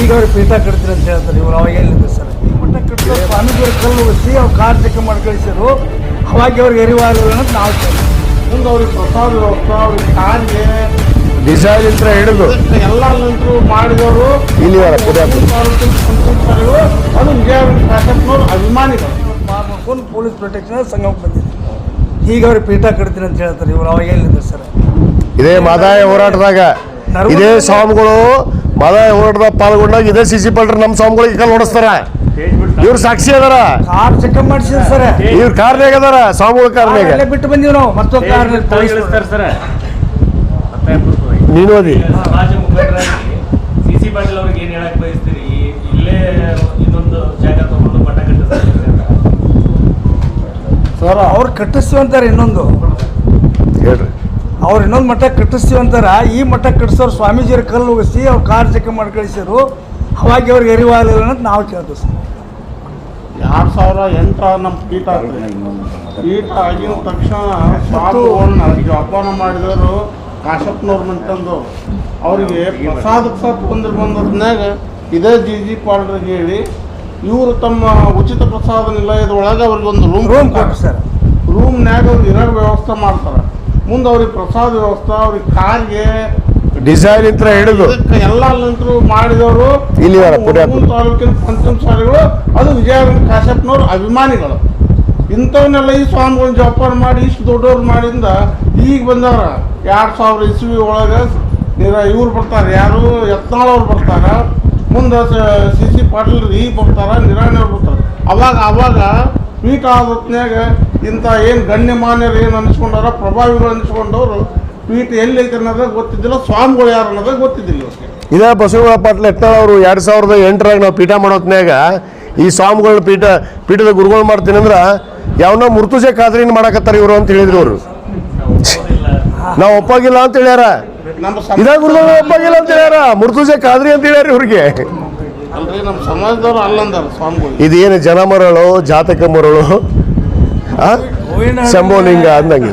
ಈಗ ಅವ್ರು ಪೀಠ ಕಟ್ತೀರಿ ಅಂತ ಹೇಳ್ತಾರೆ. ಇವ್ರು ಅವಾಗ ಎಲ್ಲಿದೆ ಸರ್? ಈ ಮಠ ಕಟ್ಟಿದ್ರು ಸ್ವಾಮೀಜಿಯವ್ರ ಕಲ್ಲು ಒತ್ತಿ ಅವ್ರು ಕಾರ್ ಚೆಕ್ ಮಾಡಿ ಕಳಿಸಿದ್ರು ಅವಾಗ ಅವ್ರಿಗೆ ಅರಿವಾಗಲಿಲ್ಲ ಅಂತ ನಾವು ಮುಂದೆ ಅವ್ರಿಗೆ ಪ್ರಸಾದ ವ್ಯವಸ್ಥೆ ಅವ್ರಿಗೆ ಕಾರ್ಗೆ ಡಿಸೈನ್ ಇಂತ್ರ ಹಿಡಿದು. ಎಲ್ಲ ನಂತರು ಮಾಡಿದವರು. ಸಂತೋಷರು ಅದು ನಿಜ ಶಾಸಕನವ್ರು ಅಭಿಮಾನಿಗಳು. ಮಾಡ್ಕೊಂಡು ಪೊಲೀಸ್ ಪ್ರೊಟೆಕ್ಷನ್ ಸಂಘಕ್ಕೆ ಬಂದಿದೆ ಈಗ ಅವ್ರಿಗೆ ಪೀಠ ಕಟ್ತೀರಿ ಅಂತ ಹೇಳ್ತಾರೆ. ಇವ್ರು ಅವಾಗ ಎಲ್ಲಿದೆ ಸರ್? ಇದೇ ಮಾದಾಯ ಹೋರಾಟದಾಗ. ಇದೇ ಸ್ವಾಮಿಗಳು ಮದಾಯ ಓಡದ ಪಾಲ್ಗೊಂಡಾಗ ಇದೇ ಸಿ ಸಿ ಪಲ್ಟ್ರ್ ನಮ್ಮ ಸ್ವಾಮಿಗಳಿಗೆ ಕಲ್ ಓಡಿಸ್ತಾರ ಇವ್ರು ಸಾಕ್ಷಿ ಅದಾರ. ಕಾರ್ ಚೆಕ್ ಮಾಡಿಸಿದ್ರು ಸರ್. ಇವ್ರ ಕಾರ್ನಾಗ ಅದಾರ ಸ್ವಾಮಿಗಳ ಕಾರ್ನಾಗ ಬಿಟ್ಟು ಬಂದೀವಿ ನಾವು ಮತ್ತೊಂದು ಕಾರ್ ಸರ್. ನೀನು ಓದಿ. ಸಮಾಜ ಮುಖಂಡರಾಗಿ ಸಿ ಸಿ ಪಾಟೀಲ್ ಅವ್ರಿಗೆ ಏನ್ ಹೇಳಕ್ ಬಯಸ್ತೀರಿ? ಇಲ್ಲೇ ಇನ್ನೊಂದು ಜಾಗ ತಗೊಂಡು ಮಠ ಕಟ್ಟಿಸ್ತಾರೆ ಸರ್ ಅವ್ರು ಕಟ್ಟಿಸ್ತೀವಿ ಅಂತಾರೆ ಇನ್ನೊಂದು. ಅವ್ರು ಇನ್ನೊಂದು ಮಠ ಕಟ್ಟಿಸ್ತೀವಿ ಅಂತಾರ ಈ ಮಠ ಕಟ್ಟಿಸೋರು ಸ್ವಾಮೀಜಿಯವ್ರ ಕಲ್ಲು ಉಗಿಸಿ ಅವ್ರು ಕಾರ್ ಚೆಕ್ ಮಾಡಿ ಕಳಿಸಿದ್ರು ಅವಾಗ ಅವ್ರಿಗೆ ಎರಿವಾಗಲಿಲ್ಲ ಅಂತ ನಾವು ಕೇಳ್ತೀವಿ ಸರ್. ಎರಡು ಸಾವಿರ ಎಂಟರ ನಮ್ಮ ಪೀಠ ಪೀಠ ಆಗಿನ ತಕ್ಷಣ ಸ್ವಾಮಿಗಳನ್ನ ಜೋಪಾನ ಮಾಡಿದವರು ಕಾಶಪ್ಪನವ್ರು ಮಂತಂದು ಅವರಿಗೆ ಪ್ರಸಾದಕ್ಕೆ ಸಹ ಬಂದ್ರೆ ಬಂದದ್ನಾಗ ಇದೇ ಜಿ ಜಿ ಪಾಲ್ರಿಗೆ ಹೇಳಿ ಇವರು ತಮ್ಮ ಉಚಿತ ಪ್ರಸಾದ ನಿಲಯದ ಒಳಗೆ ಅವ್ರಿಗೆ ಒಂದು ರೂಮ್ ರೂಮ್ ಕೊಟ್ಟು ಸರ್. ರೂಮ್ನಾಗ ಅವ್ರಿಗೆ ಇರೋ ವ್ಯವಸ್ಥೆ ಮಾಡ್ತಾರೆ. ಮುಂದೆ ಅವ್ರಿಗೆ ಪ್ರಸಾದ ವ್ಯವಸ್ಥೆ ಅವ್ರಿಗೆ ಕಾರ್ಗೆ ಡಿಸೈನ್ ಇತ್ರ ಹಿಡಿದು. ಎಲ್ಲ ನಂತರು ಮಾಡಿದವರು ತಾಲೂಕಿನ ಪಂಚಮ ಸಾರಿಗಳು ಅದು ವಿಜಯನಗರ ಕಾಶಪ್ಪನವ್ರ ಅಭಿಮಾನಿಗಳು. ಇಂಥವನ್ನೆಲ್ಲ ಈ ಸ್ವಾಮಿಗಳನ್ನ ಜೋಪಾನ ಮಾಡಿ ಇಷ್ಟು ದೊಡ್ಡವ್ರು ಮಾಡಿಂದ ಈಗ ಬಂದವ್ರ. ಎರಡು ಸಾವಿರ ಇಸ್ವಿ ಒಳಗೆ ಇವ್ರು ಬರ್ತಾರೆ ಯಾರು? ಯತ್ನಾಳವ್ರು ಬರ್ತಾರ. ಮುಂದೆ ಸಿ ಸಿ ಪಾಟೀಲ್ ಈಗ ಬರ್ತಾರ ನಿರಾಣಿಯವ್ರು ಬರ್ತಾರೆ. ಅವಾಗ ಅವಾಗ ಸ್ವೀಟ್ ಆದ ಇಂಥ ಏನು ಗಣ್ಯಮಾನ್ಯರು ಏನು ಅನಿಸ್ಕೊಂಡಾರ ಪ್ರಭಾವಿಗಳು ಅನಿಸ್ಕೊಂಡವ್ರು ಪೀಠ ಎಲ್ಲೈತೆ ಅನ್ನೋದಾಗ ಗೊತ್ತಿದ್ದಿಲ್ಲ ಸ್ವಾಮಿಗಳು ಯಾರು ಅನ್ನೋದಾಗ ಗೊತ್ತಿದ್ದಿಲ್ಲ ಇದೇ ಬಸವಗಳ ಪಾಟ್ಲ ಎತ್ತಾಳ ಅವರು ಎರಡು ಸಾವಿರದ ಎಂಟರಾಗ ನಾವು ಪೀಠ ಮಾಡೋತ್ನಾಗ ಈ ಸ್ವಾಮಿಗಳನ್ನ ಪೀಠ ಪೀಠದ ಗುರುಗಳು ಮಾಡ್ತೀನಿ ಅಂದ್ರೆ ಯಾವನೋ ಮುರ್ತುಜೆ ಖಾದ್ರಿನ ಮಾಡಕತ್ತಾರ ಇವರು ಅಂತ ಹೇಳಿದ್ರು ಅವರು. ನಾವು ಒಪ್ಪಾಗಿಲ್ಲ ಅಂತ ಹೇಳ್ಯಾರ. ಇದೇ ಗುರುಗಳು ಒಪ್ಪಾಗಿಲ್ಲ ಅಂತ ಹೇಳ್ಯಾರ. ಮುರ್ತುಜೆ ಖಾದ್ರಿ ಅಂತ ಹೇಳ್ಯಾರ ಇವ್ರಿಗೆ. ಸ್ವಾಮಿಗಳು. ಇದೇನು ಜನ ಮರಳು ಜಾತಕ ಮರಳು శంభోలింగ అందంగి